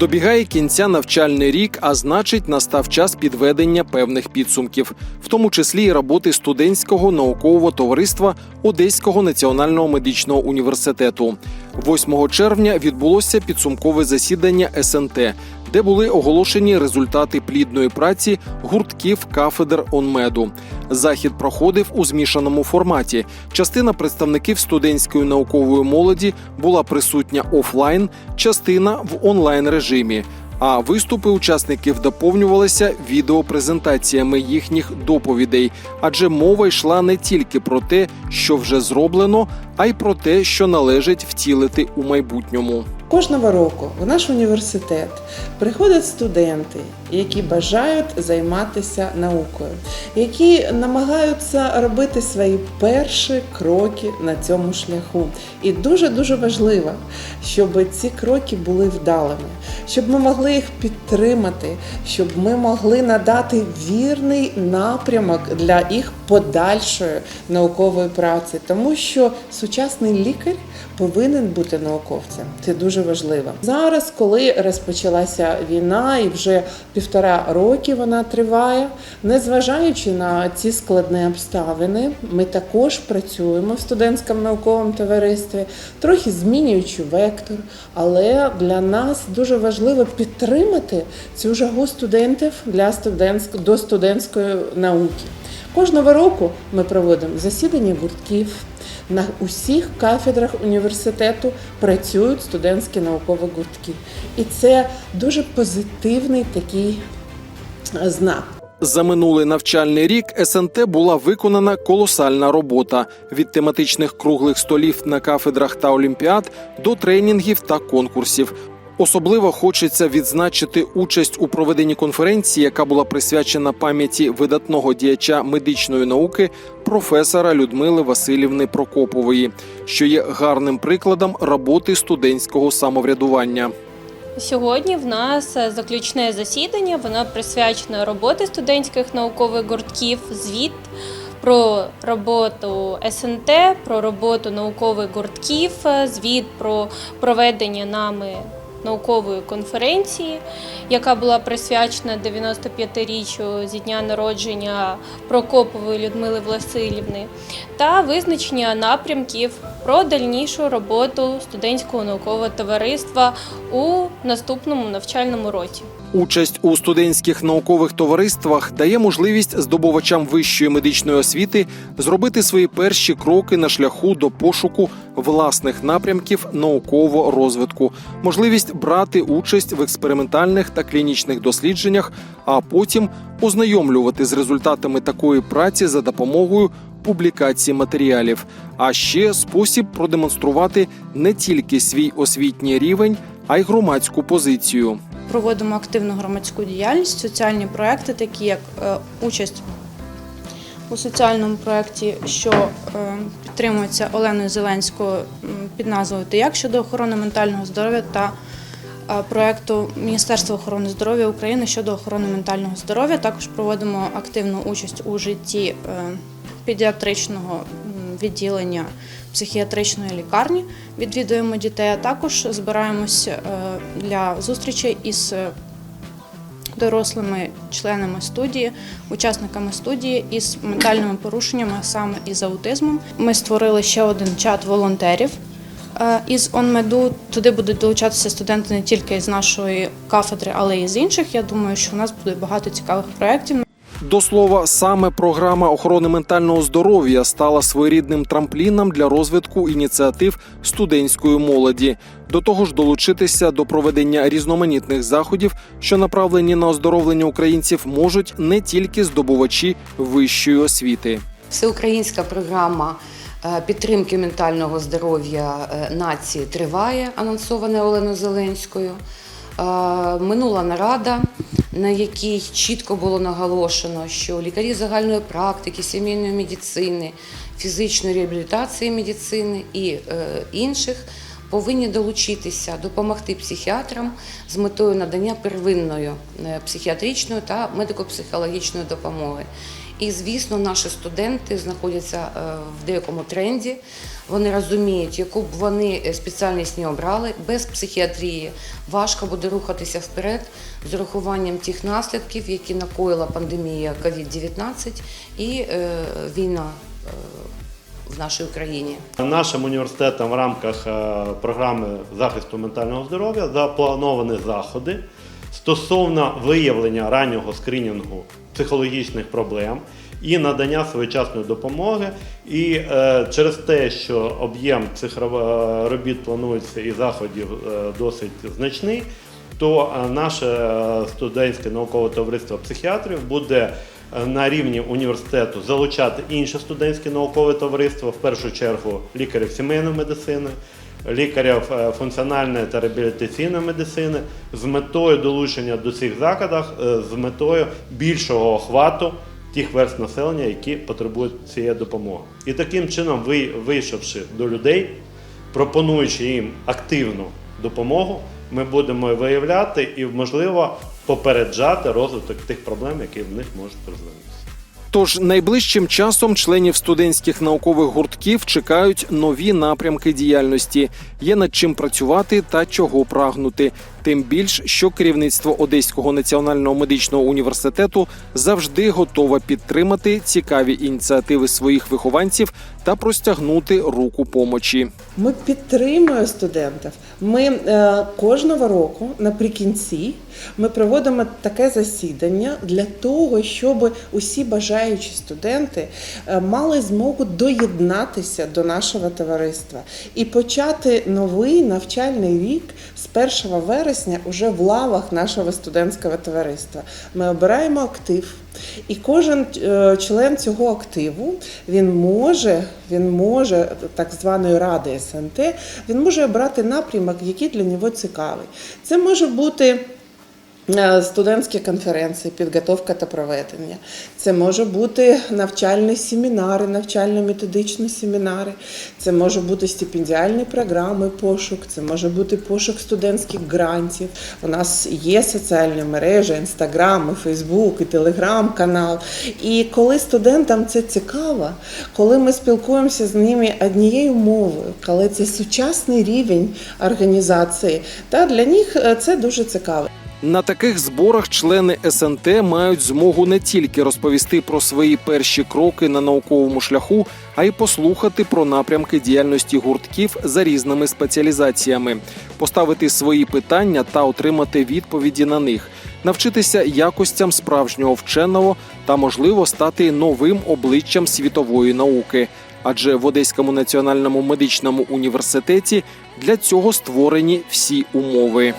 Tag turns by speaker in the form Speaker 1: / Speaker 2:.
Speaker 1: Добігає кінця навчальний рік, а значить, настав час підведення певних підсумків, в тому числі і роботи студентського наукового товариства Одеського національного медичного університету. 8 червня відбулося підсумкове засідання СНТ, де були оголошені результати плідної праці гуртків кафедр онмеду. Захід проходив у змішаному форматі. Частина представників студентської наукової молоді була присутня офлайн, частина в онлайн режимі. А виступи учасників доповнювалися відеопрезентаціями їхніх доповідей, адже мова йшла не тільки про те, що вже зроблено, а й про те, що належить втілити у майбутньому.
Speaker 2: Кожного року в наш університет приходять студенти, які бажають займатися наукою, які намагаються робити свої перші кроки на цьому шляху. І дуже дуже важливо, щоб ці кроки були вдалими, щоб ми могли їх підтримати, щоб ми могли надати вірний напрямок для їх подальшої наукової праці, тому що сучасний лікар повинен бути науковцем. Це дуже важливо. Зараз, коли розпочалася війна, і вже півтора роки вона триває, незважаючи на ці складні обставини, ми також працюємо в студентському науковому товаристві, трохи змінюючи вектор, але для нас дуже важливо підтримати цю жагу студентів для студентськ... до студентської науки. Кожного року ми проводимо засідання гуртків. На усіх кафедрах університету працюють студентські наукові гуртки. І це дуже позитивний такий е, знак.
Speaker 1: За минулий навчальний рік СНТ була виконана колосальна робота від тематичних круглих столів на кафедрах та олімпіад до тренінгів та конкурсів. Особливо хочеться відзначити участь у проведенні конференції, яка була присвячена пам'яті видатного діяча медичної науки професора Людмили Васильівни Прокопової, що є гарним прикладом роботи студентського самоврядування.
Speaker 3: Сьогодні в нас е, заключне засідання. Воно присвячено роботі студентських наукових гуртків, звіт про роботу СНТ, про роботу наукових гуртків, е, звіт про проведення нами наукової конференції, яка була присвячена 95-річчю зі дня народження Прокопової Людмили Власилівни, та визначення напрямків про дальнішу роботу студентського наукового товариства у наступному навчальному році.
Speaker 1: Участь у студентських наукових товариствах дає можливість здобувачам вищої медичної освіти зробити свої перші кроки на шляху до пошуку власних напрямків наукового розвитку, можливість брати участь в експериментальних та клінічних дослідженнях, а потім ознайомлювати з результатами такої праці за допомогою публікації матеріалів, а ще спосіб продемонструвати не тільки свій освітній рівень, а й громадську позицію.
Speaker 4: Проводимо активну громадську діяльність, соціальні проекти, такі як е, участь у соціальному проєкті, що е, підтримується Оленою Зеленською під назвою «Ти як щодо охорони ментального здоров'я та е, проєкту Міністерства охорони здоров'я України щодо охорони ментального здоров'я. Також проводимо активну участь у житті педіатричного відділення психіатричної лікарні. Відвідуємо дітей, а також збираємось е, для зустрічей із е, дорослими членами студії, учасниками студії із ментальними порушеннями, саме із аутизмом. Ми створили ще один чат волонтерів. е, Із ОНМЕДу туди будуть долучатися студенти не тільки з нашої кафедри, але й з інших. Я думаю, що у нас буде багато цікавих проєктів.
Speaker 1: До слова, саме програма охорони ментального здоров'я стала своєрідним трампліном для розвитку ініціатив студентської молоді. До того ж, долучитися до проведення різноманітних заходів, що направлені на оздоровлення українців, можуть не тільки здобувачі вищої освіти.
Speaker 5: Всеукраїнська програма е, підтримки ментального здоров'я е, нації триває, анонсована Оленою Зеленською. Минула нарада, на якій чітко було наголошено, що лікарі загальної практики, сімейної медицини, фізичної реабілітації медицини і е, інших повинні долучитися, допомогти психіатрам з метою надання первинної е, психіатричної та медико-психологічної допомоги. І, звісно, наші студенти знаходяться е, в деякому тренді. Вони розуміють, яку б вони е, спеціальність не обрали, без психіатрії важко буде рухатися вперед з урахуванням тих наслідків, які накоїла пандемія COVID-19 і е, війна в нашій Україні.
Speaker 6: Нашим університетом в рамках програми захисту ментального здоров'я заплановані заходи стосовно виявлення раннього скринінгу психологічних проблем і надання своєчасної допомоги. І е, через те, що об'єм цих робіт планується і заходів е, досить значний, то е, наше е, студентське наукове товариство психіатрів буде е, на рівні університету залучати інше студентське наукове товариство, в першу чергу лікарів сімейної медицини, лікарів е, функціональної та реабілітаційної медицини з метою долучення до цих закладів, е, з метою більшого охвату тих верст населення, які потребують цієї допомоги. І таким чином, ви, вийшовши до людей, пропонуючи їм активну допомогу, ми будемо виявляти і, можливо, попереджати розвиток тих проблем, які в них можуть розвинутися.
Speaker 1: Тож найближчим часом членів студентських наукових гуртків чекають нові напрямки діяльності. Є над чим працювати та чого прагнути. Тим більш, що керівництво Одеського національного медичного університету завжди готове підтримати цікаві ініціативи своїх вихованців та простягнути руку помочі.
Speaker 2: Ми підтримуємо студентів. Ми е, кожного року наприкінці ми проводимо таке засідання для того, щоб усі бажаючі студенти е, мали змогу доєднатися до нашого товариства і почати новий навчальний рік з 1 вересня уже в лавах нашого студентського товариства. Ми обираємо актив. І кожен е, член цього активу він може, він може так званої ради СНТ, він може обрати напрямок, який для нього цікавий. Це може бути. Е, Студентські конференції, підготовка та проведення. Це може бути навчальні семінари, навчально-методичні семінари, це може бути стипендіальні програми, пошук, це може бути пошук студентських грантів. У нас є соціальні мережі, інстаграм, Фейсбук, і телеграм-канал. І коли студентам це цікаво, коли ми спілкуємося з ними однією мовою, коли це сучасний рівень організації, та для них е, це дуже цікаво.
Speaker 1: На таких зборах члени СНТ мають змогу не тільки розповісти про свої перші кроки на науковому шляху, а й послухати про напрямки діяльності гуртків за різними спеціалізаціями, поставити свої питання та отримати відповіді на них, навчитися якостям справжнього вченого та, можливо, стати новим обличчям світової науки. Адже в Одеському національному медичному університеті для цього створені всі умови.